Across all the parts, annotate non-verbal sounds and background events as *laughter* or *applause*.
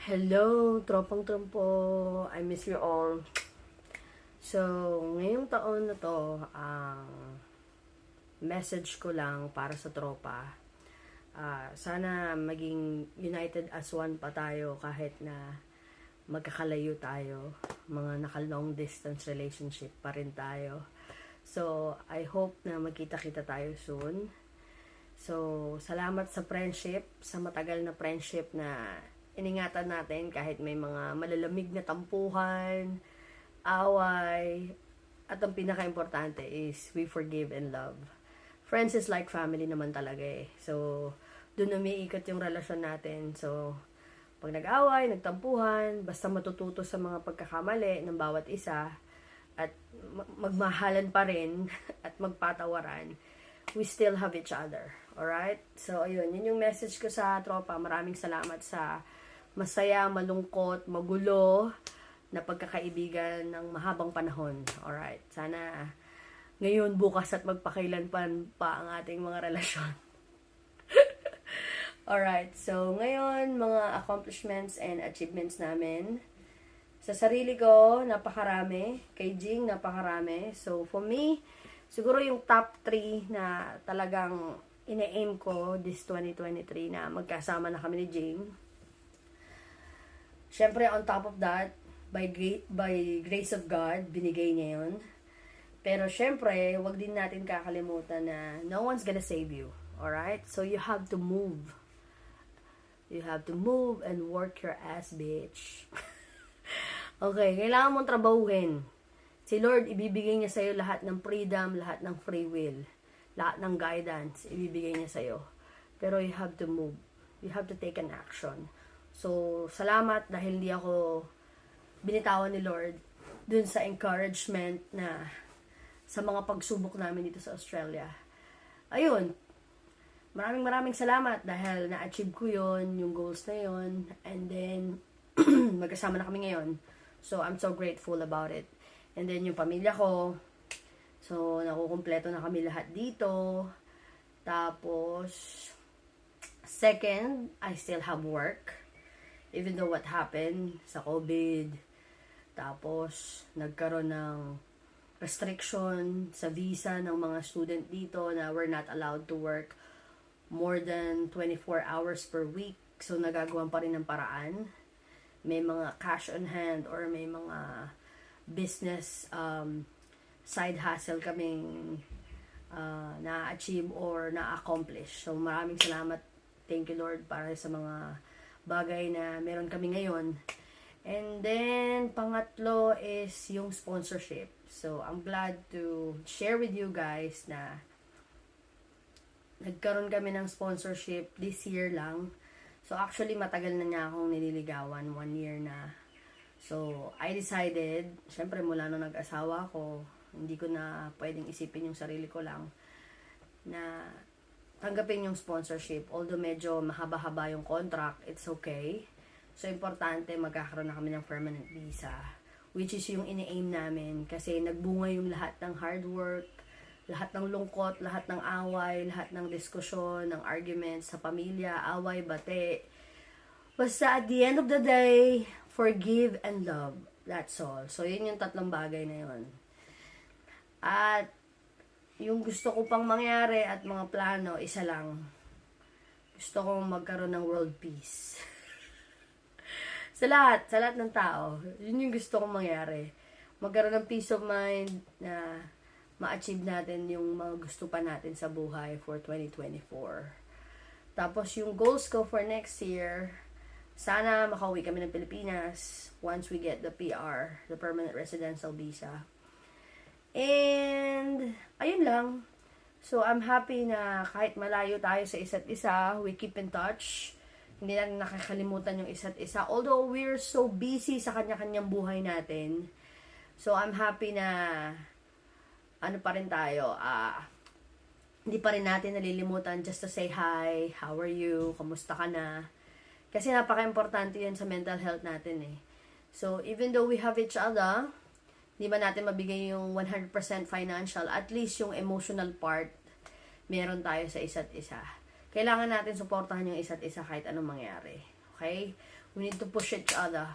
Hello, tropang trompo. I miss you all. So, ngayong taon na to, ang message ko lang para sa tropa. ah, sana maging united as one pa tayo kahit na magkakalayo tayo. Mga naka-long distance relationship pa rin tayo. So, I hope na magkita-kita tayo soon. So, salamat sa friendship, sa matagal na friendship na iningatan natin kahit may mga malalamig na tampuhan, away, at ang pinaka-importante is we forgive and love. Friends is like family naman talaga eh. So, doon umiikot yung relasyon natin. So, pag nag-away, nagtampuhan, basta matututo sa mga pagkakamali ng bawat isa, at ma- magmahalan pa rin, *laughs* at magpatawaran, we still have each other. Alright? So, ayun. Yun yung message ko sa tropa. Maraming salamat sa masaya, malungkot, magulo na pagkakaibigan ng mahabang panahon. Alright? Sana ngayon, bukas at magpakailanpan pa ang ating mga relasyon. *laughs* Alright, so ngayon, mga accomplishments and achievements namin. Sa sarili ko, napakarami. Kay Jing, napakarami. So, for me, siguro yung top 3 na talagang ine-aim ko this 2023 na magkasama na kami ni Jing. Siyempre, on top of that, by, by grace of God, binigay niya yun. Pero syempre, wag din natin kakalimutan na no one's gonna save you. Alright? So you have to move. You have to move and work your ass, bitch. *laughs* okay, kailangan mong trabahuhin. Si Lord, ibibigay niya sa'yo lahat ng freedom, lahat ng free will, lahat ng guidance, ibibigay niya sa'yo. Pero you have to move. You have to take an action. So, salamat dahil hindi ako binitawan ni Lord dun sa encouragement na sa mga pagsubok namin dito sa Australia. Ayun, maraming maraming salamat dahil na-achieve ko yon yung goals na yon and then *clears throat* magkasama na kami ngayon. So, I'm so grateful about it. And then, yung pamilya ko, so, nakukumpleto na kami lahat dito. Tapos, second, I still have work. Even though what happened sa COVID, tapos, nagkaroon ng restriction sa visa ng mga student dito na we're not allowed to work more than 24 hours per week. So, nagagawan pa rin ng paraan. May mga cash on hand or may mga business um, side hustle kaming uh, na-achieve or na-accomplish. So, maraming salamat. Thank you, Lord, para sa mga bagay na meron kami ngayon. And then, pangatlo is yung sponsorship. So, I'm glad to share with you guys na nagkaroon kami ng sponsorship this year lang. So, actually, matagal na niya akong nililigawan. One year na. So, I decided, syempre mula nung nag-asawa ko, hindi ko na pwedeng isipin yung sarili ko lang na tanggapin yung sponsorship. Although medyo mahaba-haba yung contract, it's okay. So, importante magkakaroon na kami ng permanent visa. Which is yung ini-aim namin. Kasi nagbunga yung lahat ng hard work, lahat ng lungkot, lahat ng away, lahat ng diskusyon, ng arguments sa pamilya, away, bate. Basta at the end of the day, forgive and love. That's all. So, yun yung tatlong bagay na yun. At, yung gusto ko pang mangyari at mga plano, isa lang. Gusto kong magkaroon ng world peace. *laughs* sa lahat, sa lahat ng tao. Yun yung gusto kong mangyari. Magkaroon ng peace of mind na ma-achieve natin yung mga gusto pa natin sa buhay for 2024. Tapos yung goals ko for next year, sana makauwi kami ng Pilipinas once we get the PR, the permanent residential visa. And, ayun lang. So, I'm happy na kahit malayo tayo sa isa't isa, we keep in touch. Hindi natin nakakalimutan yung isa't isa. Although, we're so busy sa kanya-kanyang buhay natin. So, I'm happy na ano pa rin tayo, ah, hindi pa rin natin nalilimutan just to say hi, how are you, kamusta ka na. Kasi napaka-importante yan sa mental health natin eh. So, even though we have each other, hindi ba natin mabigay yung 100% financial, at least yung emotional part, meron tayo sa isa't isa. Kailangan natin suportahan yung isa't isa kahit anong mangyari. Okay? We need to push each other.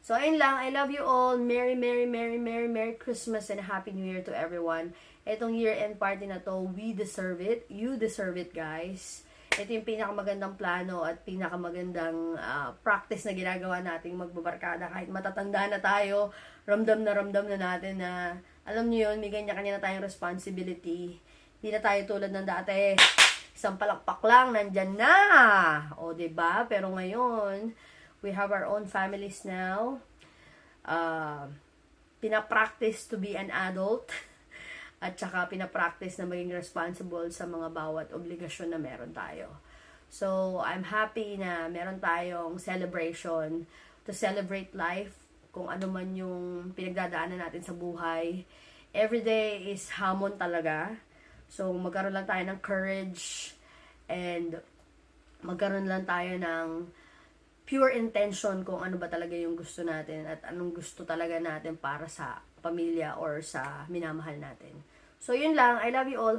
So, ayun lang. I love you all. Merry, Merry, Merry, Merry, Merry Christmas and Happy New Year to everyone. Itong year-end party na to, we deserve it. You deserve it, guys. Ito yung pinakamagandang plano at pinakamagandang ah, practice na ginagawa nating magbabarkada. Kahit matatanda na tayo, ramdam na ramdam na natin na, alam niyo yun, may kanya-kanya na tayong responsibility. Hindi na tayo tulad ng dati. Isang palakpak lang, nandyan na. O, ba Pero ngayon, we have our own families now. Uh, pinapractice to be an adult. *laughs* At saka pinapractice na maging responsible sa mga bawat obligasyon na meron tayo. So, I'm happy na meron tayong celebration to celebrate life, kung ano man yung pinagdadaanan natin sa buhay. Every day is hamon talaga. So, magkaroon lang tayo ng courage and magkaroon lang tayo ng pure intention kung ano ba talaga yung gusto natin at anong gusto talaga natin para sa pamilya or sa minamahal natin. So, yun lang. I love you all.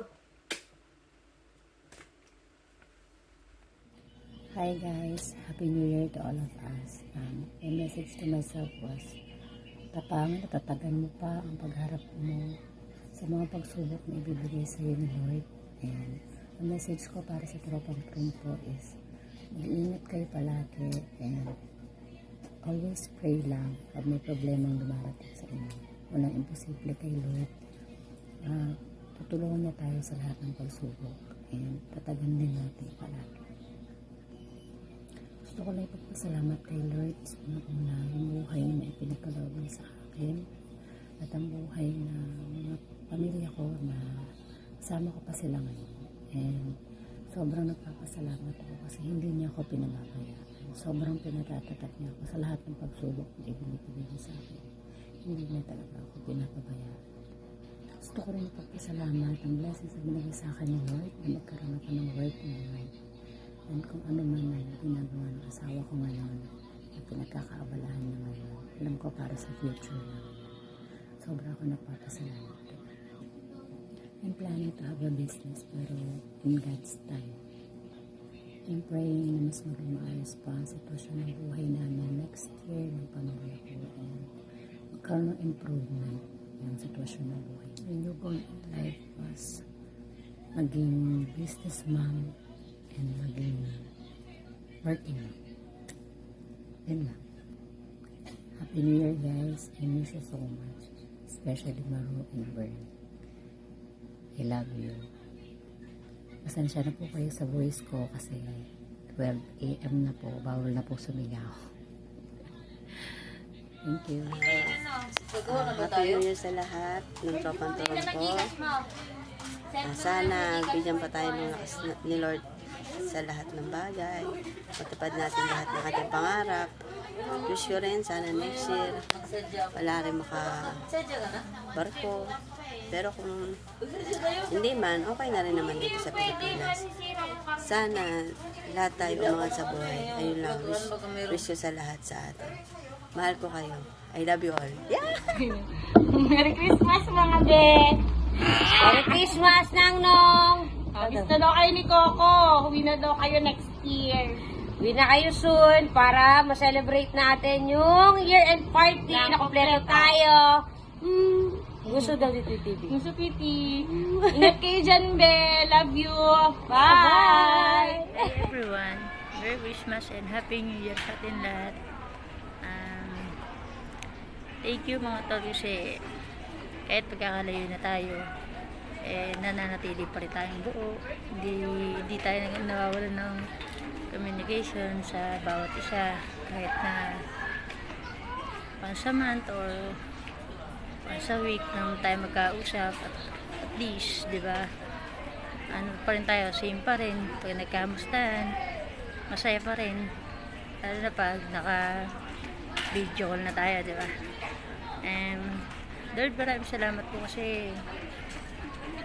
Hi guys, Happy New Year to all of us. Um, my message to myself was, tapangan at tatagan mo pa ang pagharap mo sa mga pagsubok na ibibigay sa iyo ni Lord. And ang message ko para sa tropang trumpo is, mag-iingat kayo palagi and always pray lang pag may problemang dumarating sa inyo. Walang imposible kay Lord. Ah, tutulungan niya tayo sa lahat ng pagsubok and tatagan din natin palagi. Gusto ko lang ipagpasalamat kay Lord sa una yung buhay na ipinagkaloob niya sa akin at ang buhay na mga pamilya ko na kasama ko pa sila ngayon. And sobrang nagpapasalamat ako kasi hindi niya ako pinababayaan. Sobrang pinatatatag niya ako sa lahat ng pagsubok na ibinibigay niya sa akin. Hindi niya talaga ako pinababayaan. Gusto ko rin ipagpasalamat ang blessings na binigay sa akin ni Lord na magkaroon ako ng work ngayon. And kung ano man ang ginagawa ng asawa ko ngayon at pinagkakaabalahan niya ngayon, alam ko para sa future lang. Sobra ako nagpapasalamat. I'm planning to have a business pero in God's time. I'm praying na mas maging maayos pa ang sitwasyon ng buhay namin next year ng pamilya ko and magkaroon ng improvement ng sitwasyon ng buhay. My new goal in life was maging business mom and maging working. Yun lang. Happy New Year guys. I miss you so much. Especially Maru and Bern. I love you. Pasensya na po kayo sa voice ko kasi 12 a.m. na po. Bawal na po sumigaw. *laughs* Thank you. Happy New Year sa lahat ng tropang. Ah, sana bigyan pa tayo ng lakas na- ni Lord sa lahat ng bagay. Matupad natin lahat ng ating pangarap. Wish ko rin, sana next year, wala rin maka barko. Pero kung hindi man, okay na rin naman dito sa Pilipinas. Sana lahat tayo umangat sa buhay. Ayun lang, wish, wish ko sa lahat sa atin. Mahal ko kayo. I love you all. Yeah! *laughs* Merry Christmas mga be! Merry Christmas, Nang Nong! Abis na daw kayo ni Coco. Uwi na daw kayo next year. Uwi na kayo soon para ma-celebrate natin yung year-end party na kompleto tayo. Mm. Gusto daw dito TV. Gusto Titi. Ingat kayo dyan, be. Love you. Bye! Hi everyone. Merry Christmas and Happy New Year sa atin lahat. Um, thank you mga tol kasi kahit pagkakalayo na tayo, eh, nananatili pa rin tayong buo. Hindi, hindi tayo nawawalan ng communication sa bawat isa. Kahit na once a month or once a week nang tayo magkausap at, at least, di ba? ano pa rin tayo, same pa rin. Pag nagkamustahan, masaya pa rin. Lalo na pag naka video call na tayo, di ba? And Lord, maraming salamat po kasi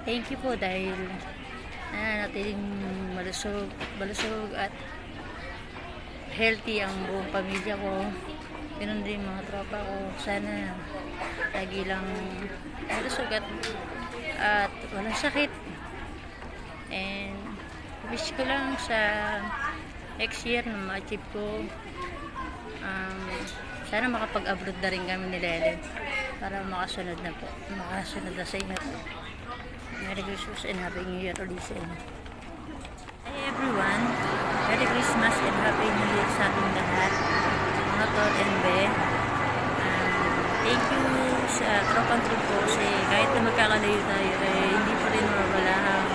thank you po dahil nananatiling malusog, malusog at healthy ang buong pamilya ko. Ganun din mga tropa ko. Sana lagi lang malusog at, at walang sakit. And wish ko lang sa next year na ma-achieve ko Sana makapag-abroad na rin kami ni Lele para makasunod na po. Makasunod na sa inyo po. Merry Christmas and Happy New Year ulit sa. Hey everyone! Merry Christmas and Happy New Year sa ating lahat. Mga Tol and Be. Um, thank you sa tropang trip po kasi kahit na magkakalayo tayo eh hindi pa rin mawawala ang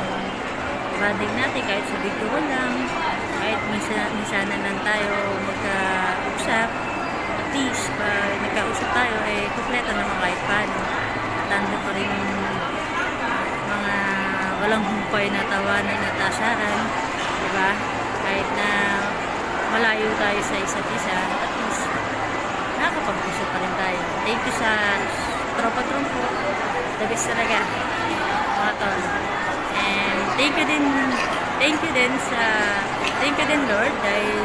bonding natin kahit sa video ko lang kahit minsan, minsanan lang tayo magkausap at least pag nagkausap tayo eh kumpleto naman kahit paano at ando pa rin walang humpay na tawanan at asaran di ba? Kahit na malayo tayo sa isa't isa at least nakakapag-usap pa rin tayo. Thank you sa tropa trompo the best talaga. Mga tol and thank you din thank you din sa thank you din Lord dahil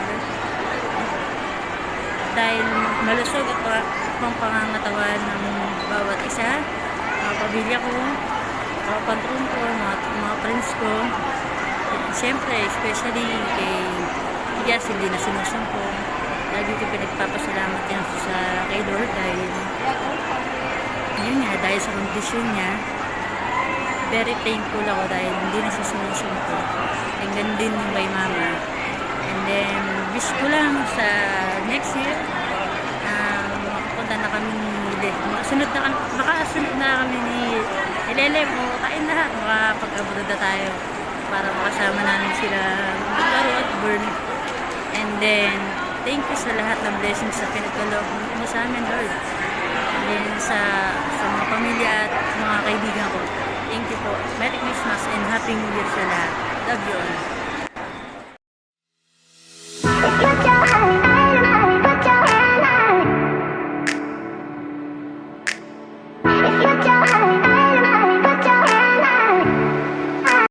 dahil malusog ako ang pangangatawan ng bawat isa mga pamilya ko mga patron ko mga, mga friends ko. Siyempre especially kay Yes, hindi na sinusumpo lagi ko pinagpapasalamat yan sa kay Lord dahil yun nga dahil sa kondisyon niya very thankful ako dahil hindi na siya sinusumpo and ganun din yung kay mama. And then wish ko lang sa next year makapunta na kami ni makasunod na, makasunod na kami ni Lele mo kain lahat. Makapag-abroad na tayo para makasama namin sila maglaro at burn and then thank you sa lahat ng blessings sa pinagkaloob mo sa amin Lord. And then sa, sa mga pamilya at mga kaibigan ko. Thank you po. Merry Christmas and Happy New Year sa lahat. Love you all